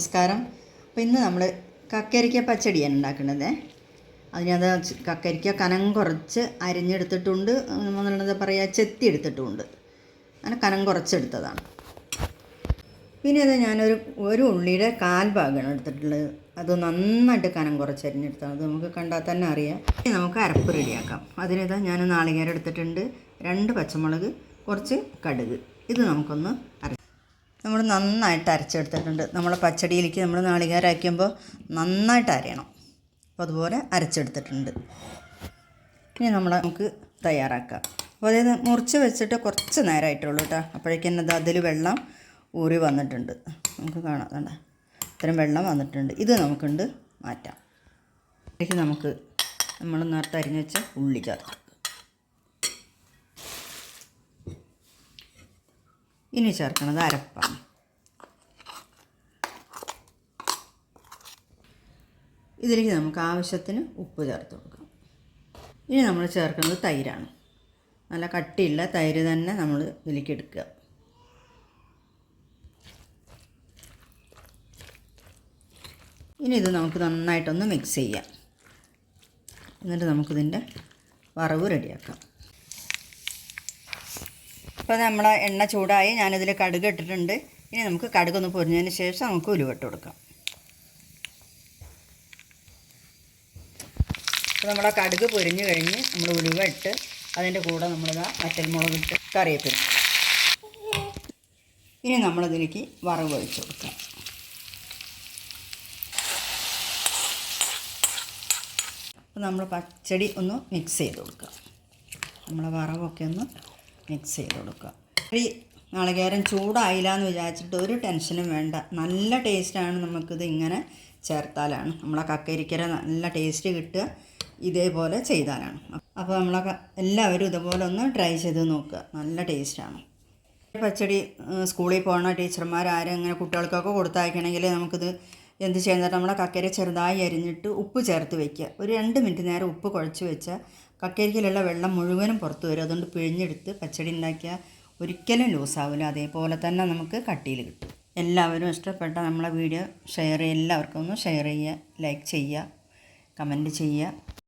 നമസ്കാരം. അപ്പോൾ ഇന്ന് നമ്മൾ കക്കരിക്ക പച്ചടിയാണ് ഉണ്ടാക്കുന്നത്. അതിനത് കക്കരിക്ക കനം കുറച്ച് അരിഞ്ഞെടുത്തിട്ടുണ്ട്. എന്നുള്ളത് പറയുക ചെത്തി എടുത്തിട്ടുമുണ്ട് അങ്ങനെ കനം കുറച്ചെടുത്തതാണ്. പിന്നെ അത് ഞാനൊരു ഒരു ഉള്ളിയുടെ കാൽ ഭാഗമാണ് എടുത്തിട്ടുള്ളത്. അത് നന്നായിട്ട് കനം കുറച്ച് അരിഞ്ഞെടുത്താണ് അത് നമുക്ക് കണ്ടാൽ തന്നെ അറിയാം. ഇനി നമുക്ക് അരപ്പ് റെഡിയാക്കാം. അതിനിതാ ഞാൻ നാളികേരം എടുത്തിട്ടുണ്ട്. രണ്ട് പച്ചമുളക് കുറച്ച് കടുക്. ഇത് നമുക്കൊന്ന് അര നമ്മൾ നന്നായിട്ട് അരച്ചെടുത്തിട്ടുണ്ട്. നമ്മൾ പച്ചടിയിലേക്ക് നമ്മൾ നാളികേരം അരയ്ക്കുമ്പോൾ നന്നായിട്ട് അരയണം. അപ്പോൾ അതുപോലെ അരച്ചെടുത്തിട്ടുണ്ട്. ഇനി നമ്മൾ നമുക്ക് തയ്യാറാക്കാം. അപ്പോൾ അതായത് മുറിച്ച് വെച്ചിട്ട് കുറച്ച് നേരമായിട്ടുള്ളൂ കേട്ടോ. അപ്പോഴേക്കും എന്നത് അതിൽ വെള്ളം ഊറി വന്നിട്ടുണ്ട്. നമുക്ക് കാണാം. കണ്ട ഇത്രയും വെള്ളം വന്നിട്ടുണ്ട്. ഇത് നമുക്കുണ്ട് മാറ്റാം. ഇതിലേക്ക് നമുക്ക് നമ്മൾ നേരത്തെ അരിഞ്ഞ് വെച്ച ഉള്ളി ചേർക്കാം ഇനി ചേർക്കുന്നത് അരപ്പാണ്. ഇതിലേക്ക് നമുക്ക് ആവശ്യത്തിന് ഉപ്പ് ചേർത്ത് കൊടുക്കാം. ഇനി നമ്മൾ ചേർക്കുന്നത് തൈരാണ്. നല്ല കട്ടിയുള്ള തൈര് തന്നെ നമ്മൾ ഇതിലേക്ക് എടുക്കുക. ഇനി ഇത് നമുക്ക് നന്നായിട്ടൊന്ന് മിക്സ് ചെയ്യാം. എന്നിട്ട് നമുക്കിതിന്റെ വറവ് റെഡിയാക്കാം. ഇപ്പോൾ നമ്മളെ എണ്ണ ചൂടായി ഞാനിതിൽ കടുക് ഇട്ടിട്ടുണ്ട്. ഇനി നമുക്ക് കടുകൊന്ന് പൊരിഞ്ഞതിന് ശേഷം നമുക്ക് ഉലുവിട്ട് കൊടുക്കാം. അപ്പോൾ നമ്മുടെ കടുക് പൊരിഞ്ഞു കഴിഞ്ഞ് നമ്മൾ ഉലുവ ഇട്ട് അതിന്റെ കൂടെ നമ്മളിതാ വറ്റൽമുളക് ഇട്ട് കറിവേപ്പില ഇനി നമ്മളതിലേക്ക് വറവ് ഒഴിച്ച് കൊടുക്കാം. അപ്പോൾ നമ്മൾ പച്ചടി ഒന്ന് മിക്സ് ചെയ്ത് കൊടുക്കാം. നമ്മളെ വറവൊക്കെ ഒന്ന് മിക്സ് ചെയ്ത് കൊടുക്കുക. ഈ നാളികേരം ചൂടായില്ല എന്ന് വിചാരിച്ചിട്ട് ഒരു ടെൻഷനും വേണ്ട. നല്ല ടേസ്റ്റാണ് നമുക്കിത് ഇങ്ങനെ ചേർത്താലാണ്. നമ്മളെ കക്കരിക്കര നല്ല ടേസ്റ്റ് കിട്ടുക ഇതേപോലെ ചെയ്താലാണ്. അപ്പോൾ നമ്മളെ എല്ലാവരും ഇതുപോലെ ഒന്ന് ട്രൈ ചെയ്ത് നോക്കുക. നല്ല ടേസ്റ്റാണ്. പച്ചടി സ്കൂളിൽ പോകുന്ന ടീച്ചർമാർ ആരും ഇങ്ങനെ കുട്ടികൾക്കൊക്കെ കൊടുത്തയക്കണമെങ്കിൽ നമുക്കിത് എന്ത് ചെയ്യുന്നത് നമ്മൾ കക്കരി ചെറുതായി അരിഞ്ഞിട്ട് ഉപ്പ് ചേർത്ത് വെക്കുക. ഒരു രണ്ട് മിനിറ്റ് നേരം ഉപ്പ് കുഴച്ച് വെച്ചാൽ കക്കരിക്കയിലുള്ള വെള്ളം മുഴുവനും പുറത്ത് വരും. അതുകൊണ്ട് പിഴിഞ്ഞെടുത്ത് പച്ചടി ഉണ്ടാക്കിയാൽ ഒരിക്കലും ലൂസാവില്ല അതേപോലെ തന്നെ നമുക്ക് കട്ടിയിൽ കിട്ടും. എല്ലാവരും ഇഷ്ടപ്പെട്ട നമ്മളെ വീഡിയോ ഷെയർ ചെയ്യുക. എല്ലാവർക്കും ഒന്ന് ഷെയർ ചെയ്യുക ലൈക്ക് ചെയ്യുക കമന്റ് ചെയ്യുക.